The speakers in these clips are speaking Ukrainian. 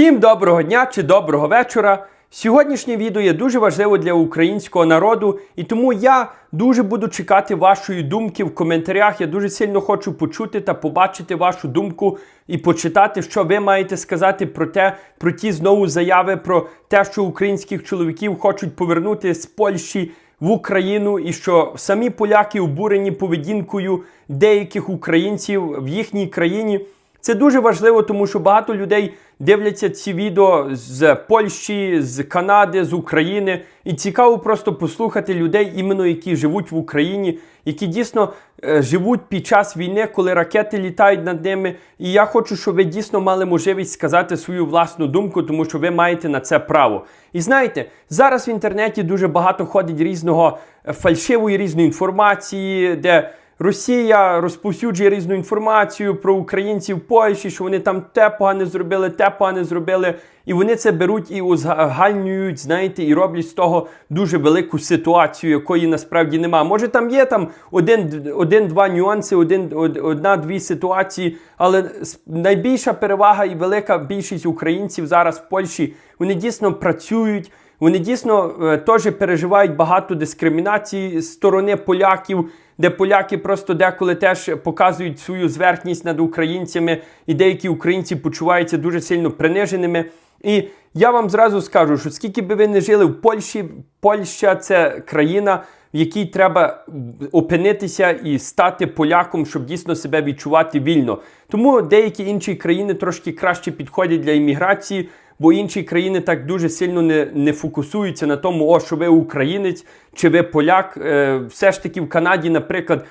Всім доброго дня чи доброго вечора. Сьогоднішнє відео є дуже важливо для українського народу, і тому я дуже буду чекати вашої думки в коментарях. Я дуже сильно хочу почути та побачити вашу думку і почитати, що ви маєте сказати про те, про ті знову заяви, про те, що українських чоловіків хочуть повернути з Польщі в Україну, і що самі поляки обурені поведінкою деяких українців в їхній країні. Це дуже важливо, тому що багато людей дивляться ці відео з Польщі, з Канади, з України. І цікаво просто послухати людей, іменно які живуть в Україні, які дійсно е, живуть під час війни, коли ракети літають над ними. І я хочу, щоб ви дійсно мали можливість сказати свою власну думку, тому що ви маєте на це право. І знаєте, зараз в інтернеті дуже багато ходить різного е, фальшивої різної інформації, де. Росія розповсюджує різну інформацію про українців в Польщі, що вони там те погане зробили, те погане зробили. І вони це беруть і узагальнюють, знаєте, і роблять з того дуже велику ситуацію, якої насправді нема. Може, там є там один-два один, нюанси, один, одна-дві ситуації, але найбільша перевага і велика більшість українців зараз в Польщі вони дійсно працюють. Вони дійсно е, теж переживають багато дискримінації з сторони поляків, де поляки просто деколи теж показують свою зверхність над українцями, і деякі українці почуваються дуже сильно приниженими. І я вам зразу скажу, що скільки би ви не жили в Польщі, Польща це країна, в якій треба опинитися і стати поляком, щоб дійсно себе відчувати вільно. Тому деякі інші країни трошки краще підходять для імміграції бо інші країни так дуже сильно не не фокусуються на тому, о, що ви українець чи ви поляк. Е, Все ж таки в Канаді, наприклад,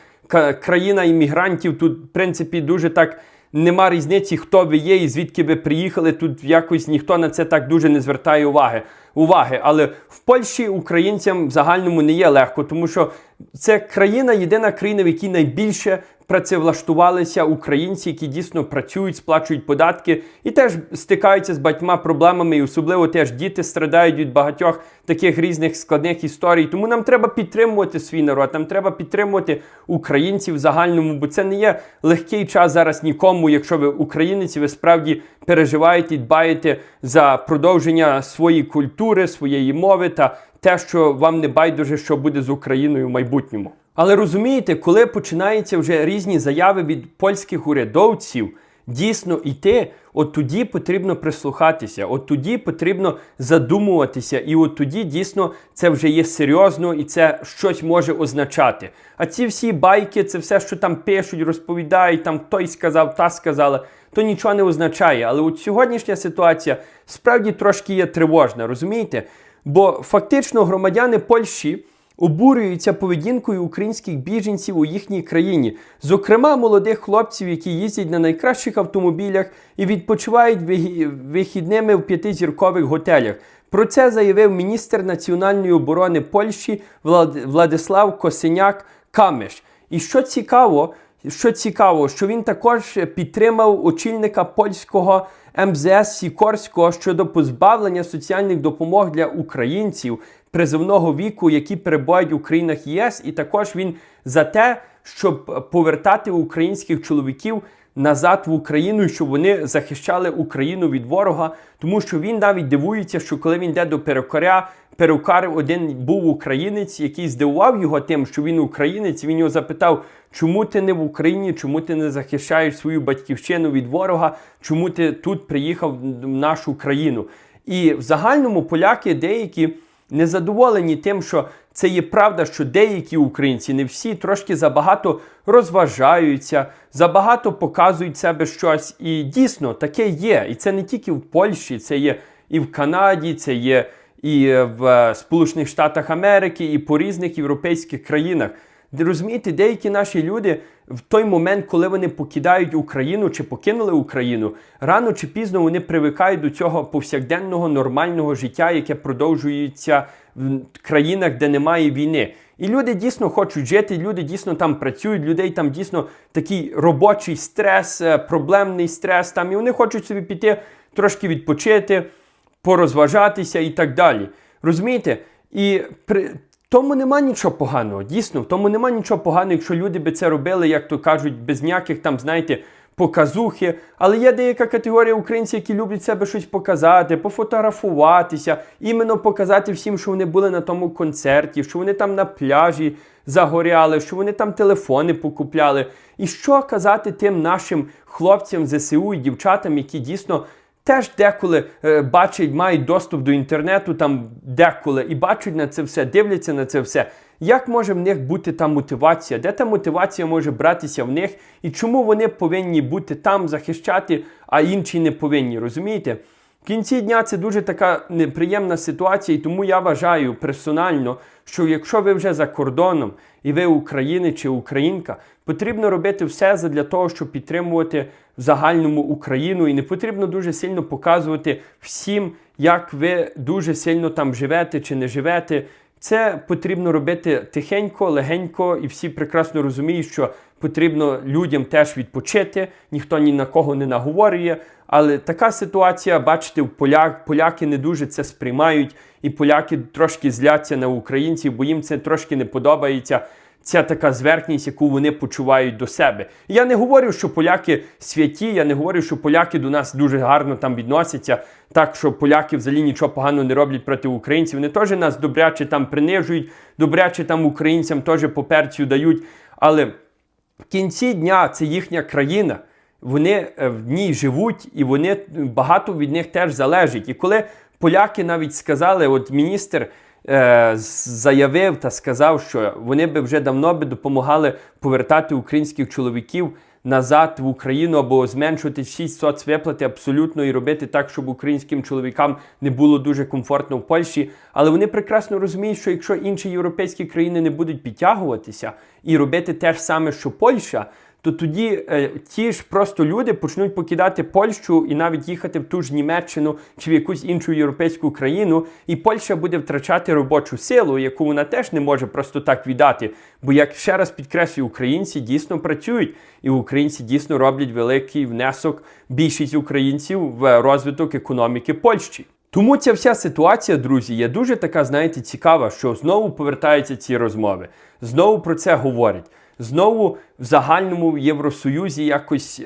країна іммігрантів тут, в принципі, дуже так. Нема різниці, хто ви є і звідки ви приїхали. Тут якось ніхто на це так дуже не звертає уваги. уваги. Але в Польщі українцям в загальному не є легко, тому що це країна, єдина країна, в якій найбільше працевлаштувалися українці, які дійсно працюють, сплачують податки і теж стикаються з багатьма проблемами, і особливо теж діти страдають від багатьох таких різних складних історій. Тому нам треба підтримувати свій народ, нам треба підтримувати українців в загальному, бо це не є легкий час зараз нікому, якщо ви українець, ви справді переживаєте і дбаєте за продовження своєї культури, своєї мови та те, що вам не байдуже, що буде з Україною в майбутньому. Але розумієте, коли починаються вже різні заяви від польських урядовців дійсно йти, от тоді потрібно прислухатися, от тоді потрібно задумуватися, і от тоді дійсно це вже є серйозно і це щось може означати. А ці всі байки, це все, що там пишуть, розповідають, там той сказав, та сказала, то нічого не означає. Але от сьогоднішня ситуація справді трошки є тривожна, розумієте? Бо фактично громадяни Польщі обурюються поведінкою українських біженців у їхній країні, зокрема молодих хлопців, які їздять на найкращих автомобілях і відпочивають вихідними в п'ятизіркових готелях. Про це заявив міністр національної оборони Польщі Владислав Косиняк Камеш. І що цікаво, що цікаво, що він також підтримав очільника польського МЗС Сікорського щодо позбавлення соціальних допомог для українців призовного віку, які перебувають у країнах ЄС, і також він за те, щоб повертати українських чоловіків назад в Україну, щоб вони захищали Україну від ворога, тому що він навіть дивується, що коли він йде до перукаря, перукар один був українець, який здивував його тим, що він українець. Він його запитав, чому ти не в Україні, чому ти не захищаєш свою батьківщину від ворога, чому ти тут приїхав в нашу країну? І в загальному поляки деякі незадоволені тим, що це є правда, що деякі українці, не всі, трошки забагато розважаються, забагато показують себе щось. І дійсно таке є. І це не тільки в Польщі, це є і в Канаді, це є і в Сполучених Штатах Америки, і по різних європейських країнах. Розумієте, деякі наші люди в той момент, коли вони покидають Україну чи покинули Україну, рано чи пізно вони привикають до цього повсякденного нормального життя, яке продовжується в країнах, де немає війни. І люди дійсно хочуть жити, люди дійсно там працюють, людей там дійсно такий робочий стрес, е, проблемний стрес там, і вони хочуть собі піти трошки відпочити, порозважатися і так далі. Розумієте? І при тому нема нічого поганого. Дійсно, в тому нема нічого поганого, якщо люди би це робили, як то кажуть, без ніяких там, знаєте, показухи. Але є деяка категорія українців, які люблять себе щось показати, пофотографуватися, іменно показати всім, що вони були на тому концерті, що вони там на пляжі загоряли, що вони там телефони покупляли. І що казати тим нашим хлопцям ЗСУ і дівчатам, які дійсно теж деколи е, бачать, мають доступ до інтернету, там деколи і бачать на це все, дивляться на це все. Як може в них бути та мотивація? Де та мотивація може братися в них? І чому вони повинні бути там захищати, а інші не повинні? Розумієте? В кінці дня це дуже така неприємна ситуація, і тому я вважаю персонально, що якщо ви вже за кордоном і ви українець чи українка, потрібно робити все для того, щоб підтримувати в загальному Україну, і не потрібно дуже сильно показувати всім, як ви дуже сильно там живете чи не живете. Це потрібно робити тихенько, легенько, і всі прекрасно розуміють, що потрібно людям теж відпочити, ніхто ні на кого не наговорює. Але така ситуація, бачите, поляк, поляки не дуже це сприймають, і поляки трошки зляться на українців, бо їм це трошки не подобається. Ця така зверхність, яку вони почувають до себе. Я не говорю, що поляки святі, я не говорю, що поляки до нас дуже гарно там відносяться, так що поляки взагалі нічого поганого не роблять проти українців. Вони теж нас добряче там принижують, добряче там українцям теж по перцю дають. Але в кінці дня це їхня країна. Вони е, в ній живуть, і вони багато від них теж залежить. І коли поляки навіть сказали, от міністр е, заявив та сказав, що вони би вже давно би допомагали повертати українських чоловіків назад в Україну або зменшувати всі соцвиплати абсолютно і робити так, щоб українським чоловікам не було дуже комфортно в Польщі. Але вони прекрасно розуміють, що якщо інші європейські країни не будуть підтягуватися і робити те ж саме, що Польща то тоді е, ті ж просто люди почнуть покидати Польщу і навіть їхати в ту ж Німеччину чи в якусь іншу європейську країну, і Польща буде втрачати робочу силу, яку вона теж не може просто так віддати. Бо, як ще раз підкреслюю, українці дійсно працюють, і українці дійсно роблять великий внесок більшість українців в розвиток економіки Польщі. Тому ця вся ситуація, друзі, є дуже така, знаєте, цікава, що знову повертаються ці розмови, знову про це говорять знову в загальному Євросоюзі якось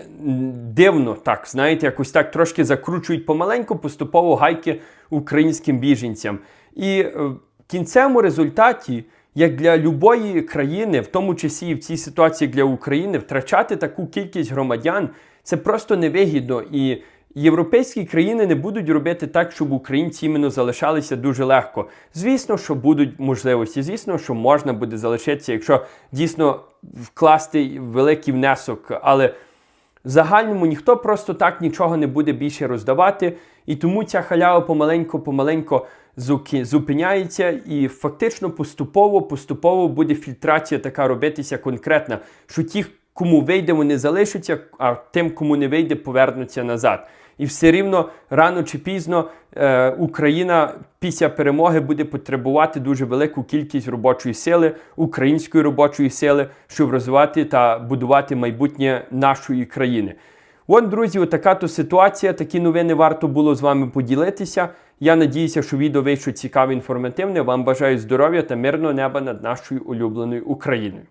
дивно, так, знаєте, якось так трошки закручують помаленьку, поступово гайки українським біженцям. І е, в кінцевому результаті, як для любої країни, в тому числі і в цій ситуації для України, втрачати таку кількість громадян це просто невигідно. І Європейські країни не будуть робити так, щоб українці іменно залишалися дуже легко. Звісно, що будуть можливості, звісно, що можна буде залишитися, якщо дійсно вкласти великий внесок. Але в загальному ніхто просто так нічого не буде більше роздавати. І тому ця халява помаленько-помаленько зупиняється, і фактично поступово-поступово буде фільтрація така робитися конкретна, що ті, кому вийде, вони залишаться, а тим, кому не вийде, повернуться назад. І все рівно рано чи пізно е, Україна після перемоги буде потребувати дуже велику кількість робочої сили, української робочої сили, щоб розвивати та будувати майбутнє нашої країни. От, друзі, отака то ситуація. Такі новини варто було з вами поділитися. Я надіюся, що відео вийшло цікаве інформативне. Вам бажаю здоров'я та мирного неба над нашою улюбленою Україною.